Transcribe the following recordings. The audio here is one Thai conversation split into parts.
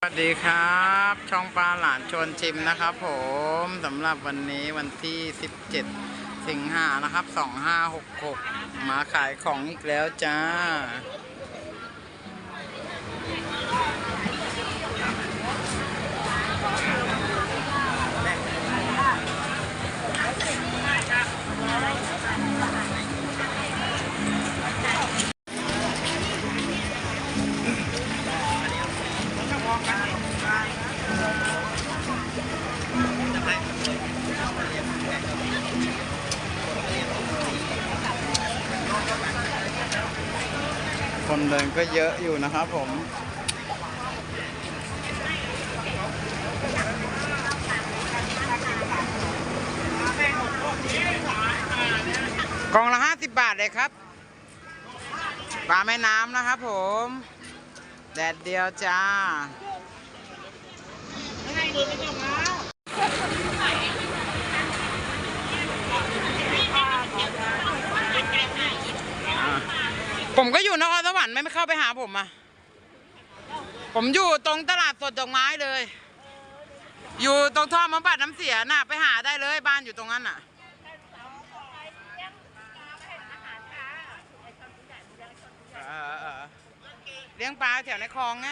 สวัสดีครับ ช่องปลาหลานชวนชิมนะครับผมสำหรับวันนี้วันที่ 17 สิงหานะครับ 2566 มาขายของอีกแล้วจ้า คนเดินก็เยอะอยู่นะครับผมกล่องละห้าสิบบาทเลยครับปลาแม่น้ำนะครับผม แดดเดียวจ้า ผมก็อยู่นครสวรรค์ไม่ไม่เข้าไปหาผมอะ ผมอยู่ตรงตลาดสดดอกไม้เลย อยู่ตรงท่อบำบัดน้ำเสียน่ะ ไปหาได้เลยบ้านอยู่ตรงนั้นน่ะเลี้ยงปลาแถวในคลองไง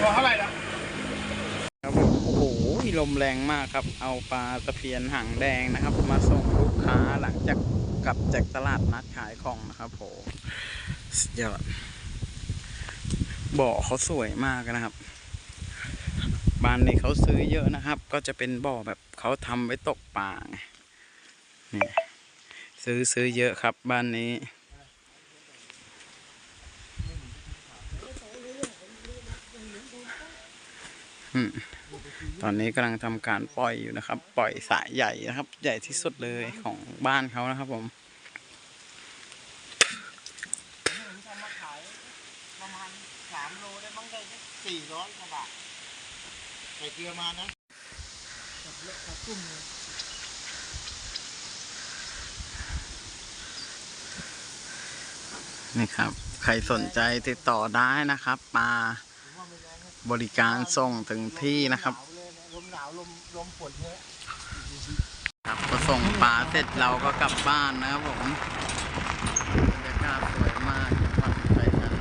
พอเท่าไหร่ละครับผมโอ้โหลมแรงมากครับ เอาปลาตะเพียนหางแดงนะครับ มาส่งลูกค้าหลังจากกลับจากตลาดนัดขายของนะครับผมสุดยอดบ่อเขาสวยมากนะครับบ้านนี้เขาซื้อเยอะนะครับ ก็จะเป็นบ่อแบบเขาทำไว้ตกปลาไงนี่ซื้อซื้อเยอะครับบ้านนี้ อืม ตอนนี้กำลังทำการปล่อยอยู่นะครับ ปล่อยสายใหญ่นะครับ ใหญ่ที่สุดเลยของบ้านเขานะครับ ผมทำมาขายประมาณสามโลได้บ้างได้สี่ร้อยกว่าบาทใส่เกลือมานะกับเลือดกับตุ้มเลยนี่ครับ ใครสนใจติดต่อได้นะครับมา บริการส่งถึงที่นะครับลยนะลมหนาวลมลมฝนเยอะ ครับก็ส่งปลาเสร็จเราก็กลับบ้านนะครับผมบรรยากาศสวยมากผ่อนคลายกัน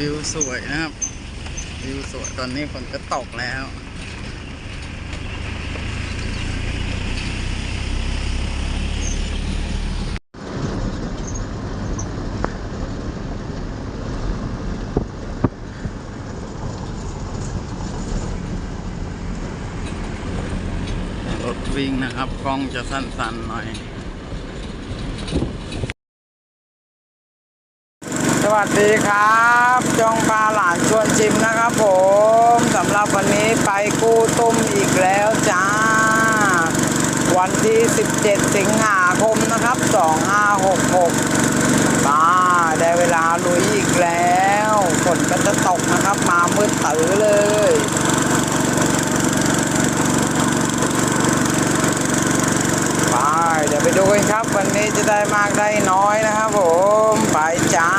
วิวสวยนะครับ วิวสวยตอนนี้ฝนก็ตกแล้วรถวิ่งนะครับ กล้องจะสั้นๆหน่อย วัสดีครับจองปลาหลานชวนชิมนะครับผมสำหรับวันนี้ไปกู้ตุ้มอีกแล้วจ้า วันที่ 17 สิงหาคมนะครับ 2566ป้าได้เวลาลุยอีกแล้วฝนก็จะตกนะครับ มามืดตื้อเลยไปเดี๋ยวไปดูกันครับ วันนี้จะได้มากได้น้อยนะครับผมไปจ้า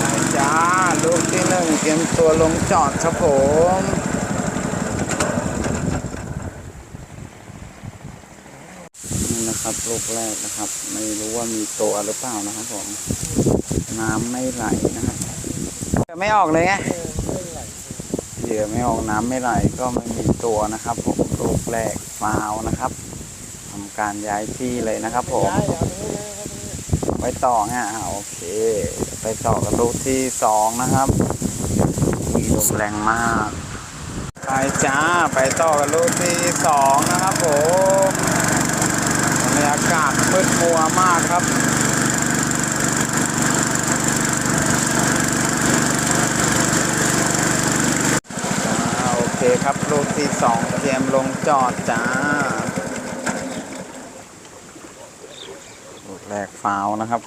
ไปจ้า ลูกที่หนึ่ง เตรียมตัวลงจอดครับผมนี่นะครับลูกแรกนะครับ ไม่รู้ว่ามีตัวหรือเปล่านะครับผม น้ำไม่ไหลนะครับไม่ออกเลยไงเออไม่ไหยื่อไม่ออกน้ำไม่ไหลก็ไม่มีตัวนะครับผมลูกแรกฟาวนะครับทำการย้ายที่เลยนะครับผมไปต่อไงอ่าโอเค ไปต่อกับลูกที่สองนะครับ ลมแรงมาก ไปจ้า ไปต่อกับลูกที่สองนะครับผมบรรยากาศมืดมัวมากครับอโอเคครับลูกที่สองเตรียมลงจอดจ้าลูกแรกฟาวนะครับ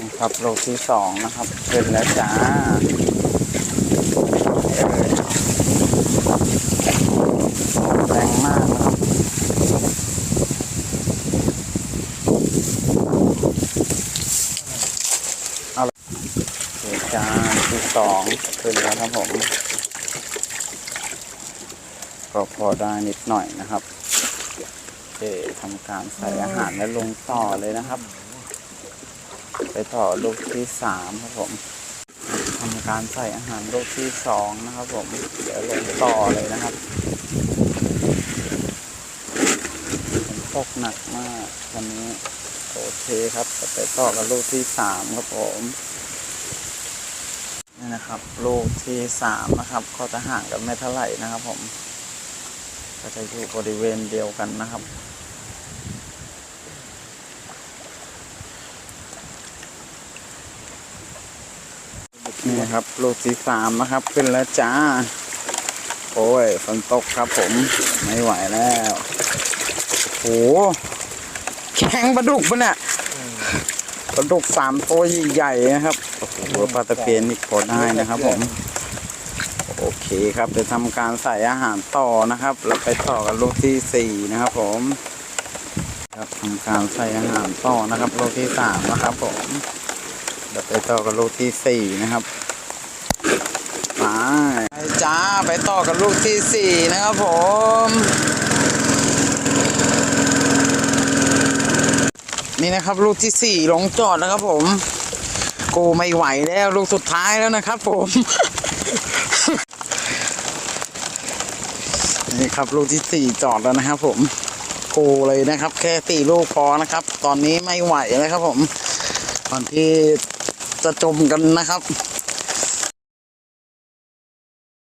นะครับลูกที่สองนะครับ ขึ้นแล้วจ้า แรงมากนะครับเอาละจ้าที่สองขึ้นแล้วครับผมก็พอได้นิดหน่อยนะครับเคทำการใส่อาหารแล้วลงต่อเลยนะครับ ไปต่อลูกที่สามครับผม ทำการใส่อาหารลูกที่สองนะครับผม เดี๋ยวลงต่อเลยนะครับฝนตกหนักมากวันนี้โอเคครับจะไปต่อกับลูกที่สามครับผมนี่นะครับลูกที่สามนะครับ ก็จะห่างกันไม่เท่าไหร่นะครับผม ก็จะอยู่บริเวณเดียวกันนะครับ นะครับลูกที่สามนะครับ ขึ้นแล้วจ้า โอ้ยฝนตกครับผมไม่ไหวแล้วโอ้โหแข็งปลาดุกปะเนี่ยปลาดุกสามตัวใหญ่ๆนะครับโอ้โหปลาตะเพียนนี่พอได้นะครับ ผม โอเคครับจะทำการใส่อาหารต่อนะครับแล้วไปต่อกับลูกที่สี่นะครับผมครับทำการใส่อาหารต่อนะครับลูกที่สามนะครับผมเดี๋ยวไปต่อกับลูกที่สี่นะครับ จ้าไปต่อกับลูกที่สี่นะครับผม นี่นะครับลูกที่สี่ลงจอดนะครับผมกูไม่ไหวแล้วลูกสุดท้ายแล้วนะครับผม นี่ครับลูกที่สี่จอดแล้วนะครับผมโกเลยนะครับ แค่สี่ลูกพอนะครับ ตอนนี้ไม่ไหวแล้วครับผมก่อนที่จะจมกันนะครับ